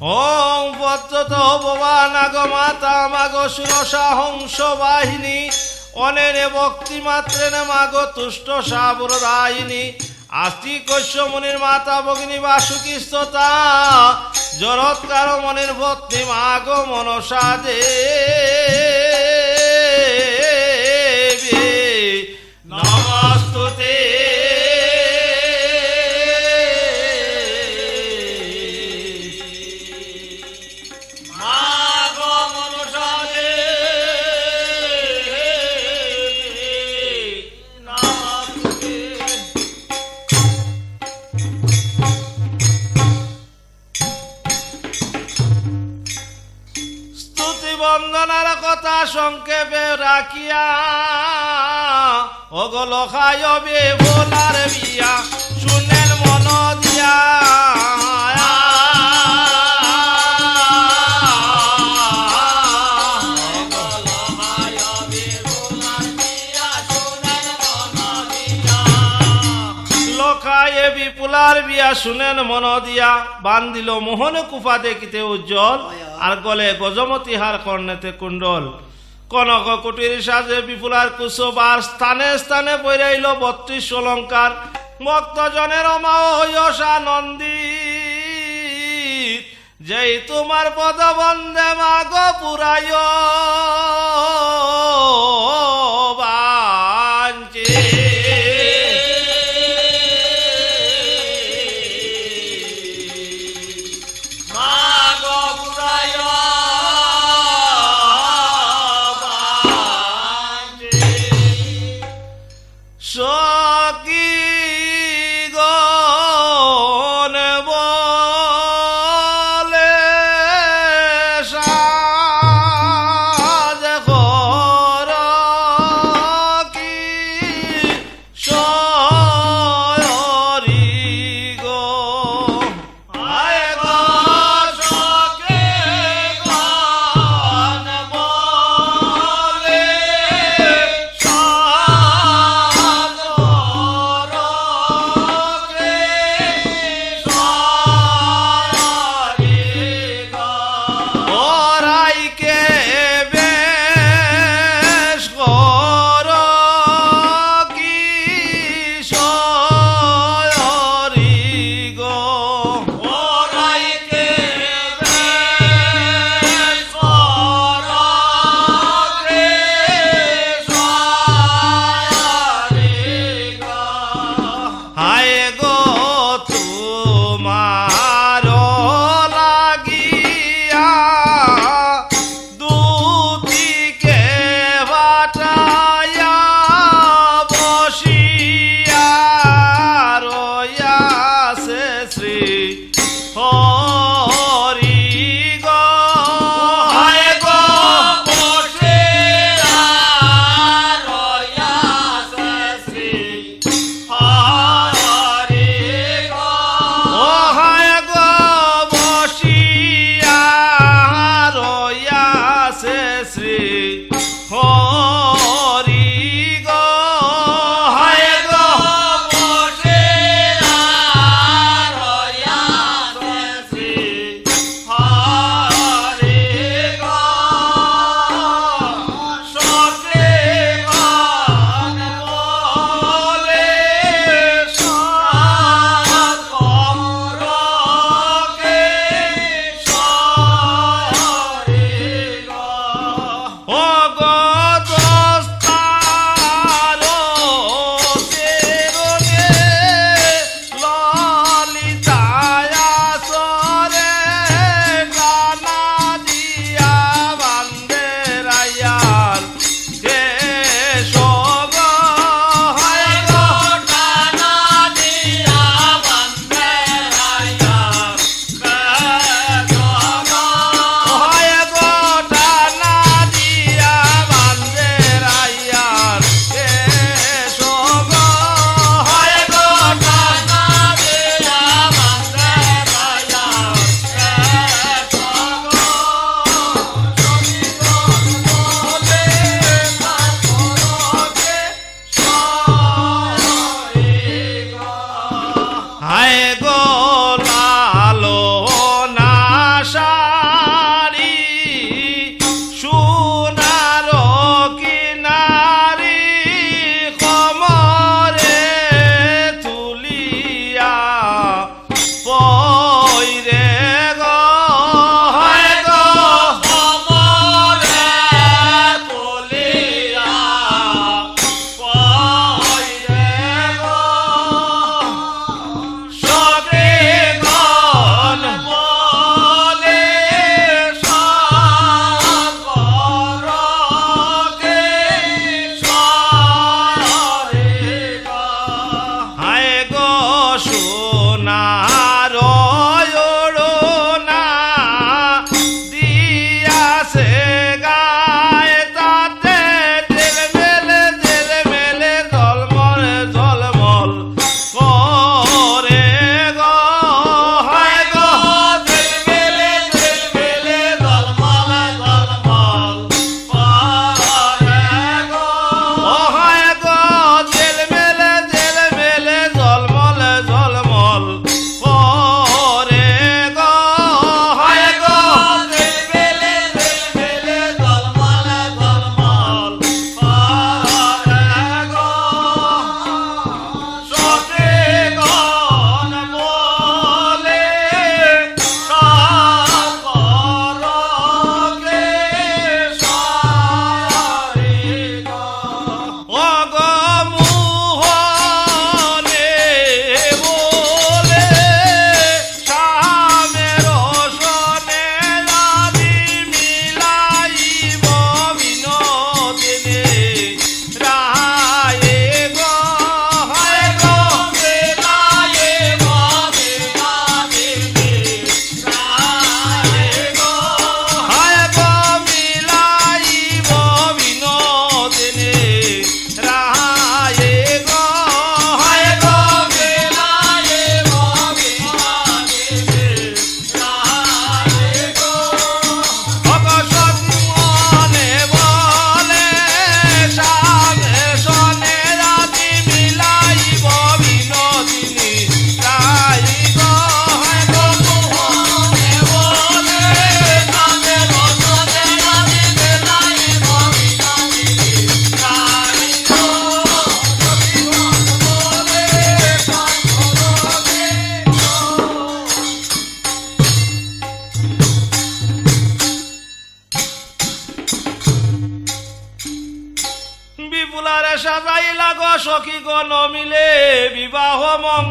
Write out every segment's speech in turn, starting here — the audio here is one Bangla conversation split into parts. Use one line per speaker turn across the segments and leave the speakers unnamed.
ওং পদ্মত ভবান আগ মাতা মাগ সুরসা হংস বাহিনী অনেরে ভক্তি মাত্রে মাগ তুষ্ট সাবর রাহিনী আস্তি কৈশ্য মুনির মাতা ভগিনী বাসুকিস্ততা জরৎকার মনির ভক্তি, মাগ মনসা দেবী রাখিয়া অগল খায়বে ভোলার বিয়া শুনেন মন দিয়া। বিপুলার বিয়া শুনেন মন দিয়া। বান্দিল মোহন কুফা দেখিতে উজ্জ্বল, আর গলে গজমতি হার কর্ণেতে কুণ্ডল। কনক কুটির সাজে বিপুলার কুশবার স্থানে স্থানে বৈরাইল বত্রিশ অলঙ্কার ভক্তজনের জনের নন্দী যেই তোমার পদ বন্দে মাগ পুরায় সকি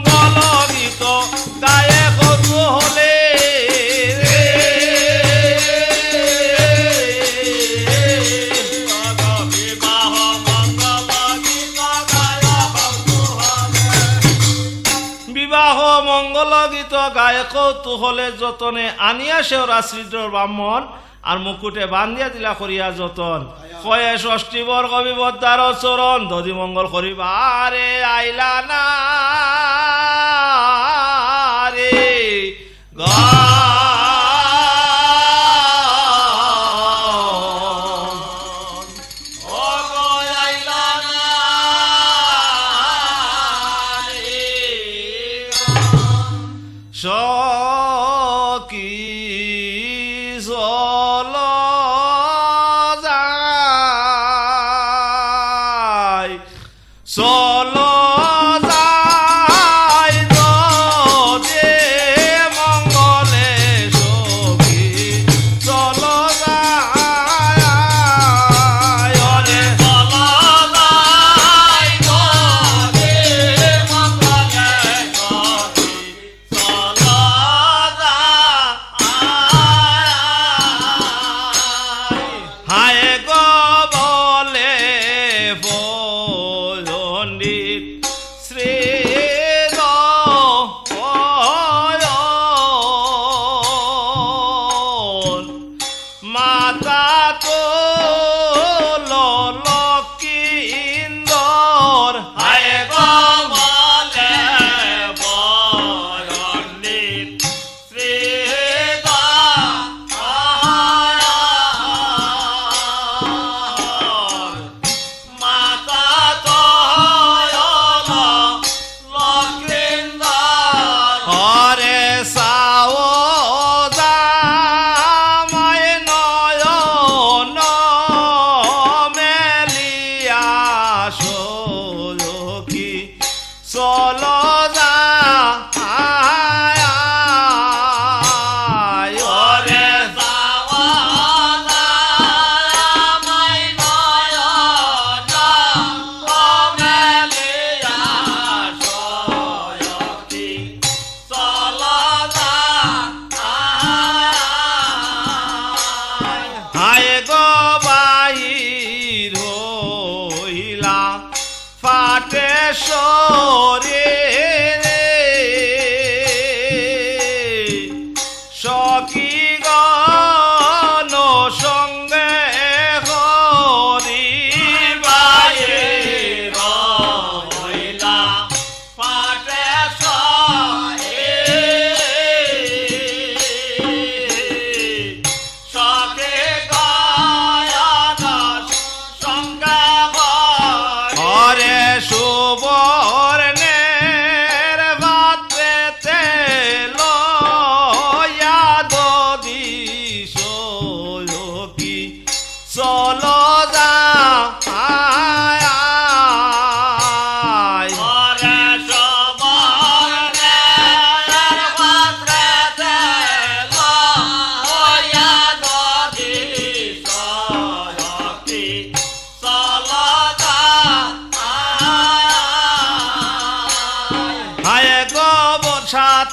কলঙ্কিত গায়ে বিবাহ মঙ্গল গীত গায়ক তুহলে যতনে আনিয়া সেওর আশ্রিত ব্রাহ্মণ, আর মুকুটে বান্ধিয়া দিলা করিয়া যতন। কয়ে ষষ্ঠী বর্গ বিপদার চরণ দধি মঙ্গল করিবারে আইলা না রে। গা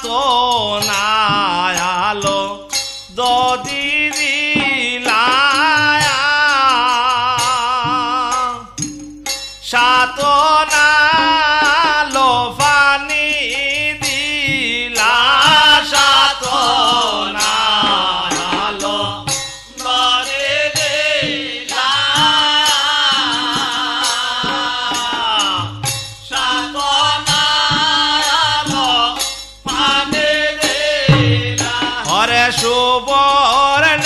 走南。Agora é bora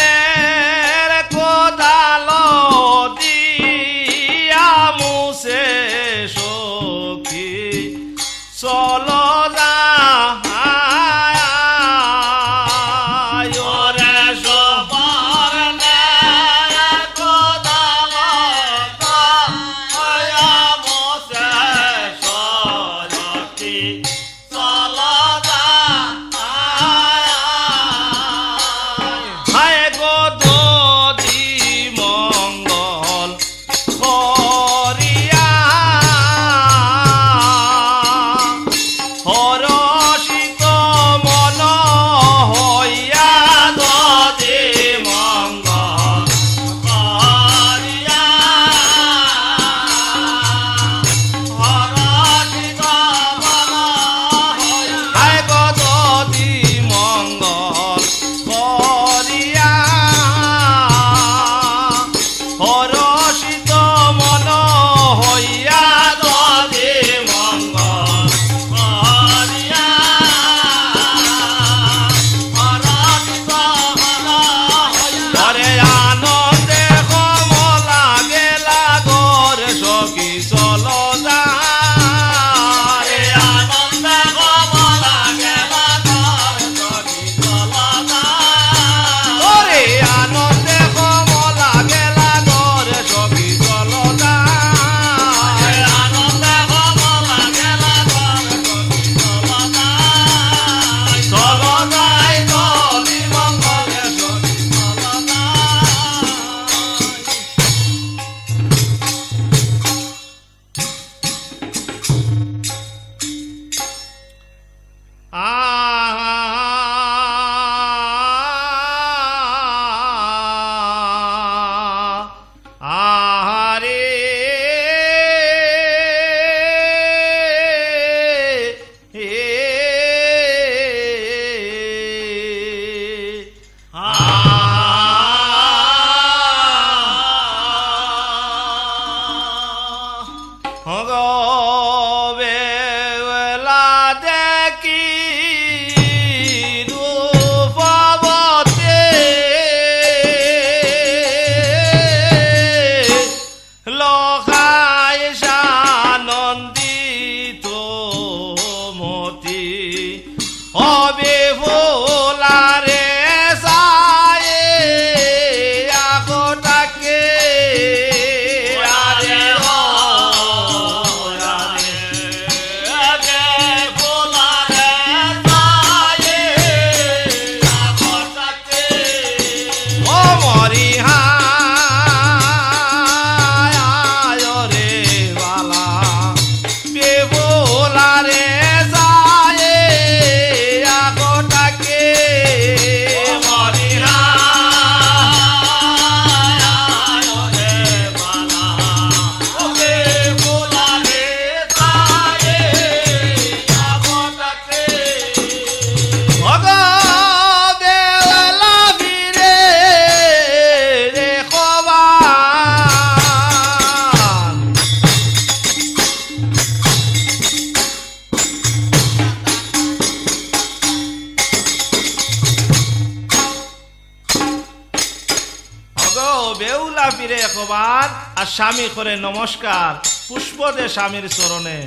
একবার আর স্বামী করে নমস্কার। পুষ্প দে স্বামীর চরণে।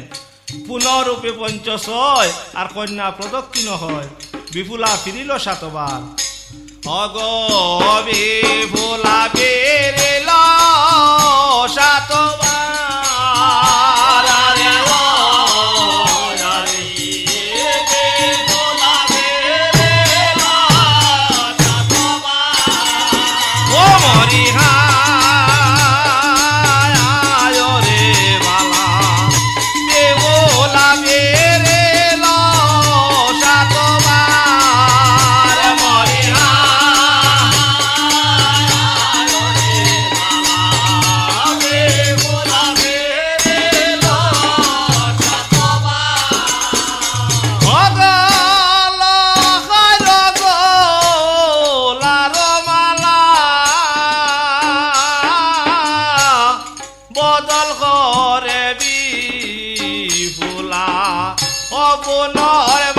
পুনরূপে পঞ্চশয় আর কন্যা প্রদক্ষিণ হয়। বিপুলা ফিরিল সাতবার। অগ বিপুলা ফিরিল সাতবার। অবনর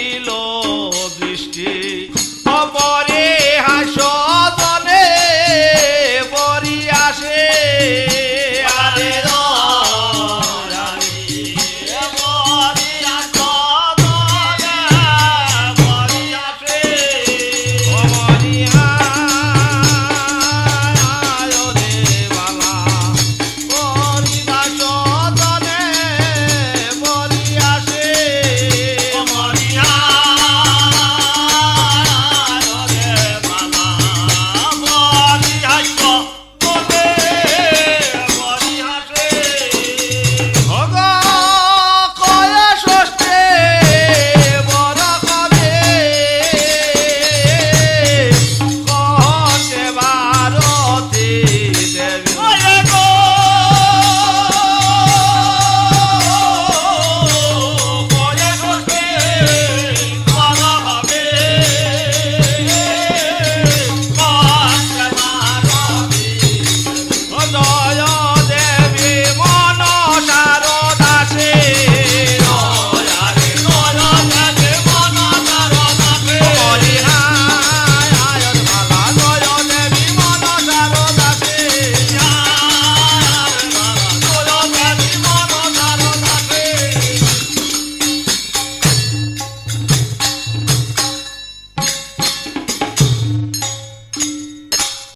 ছিল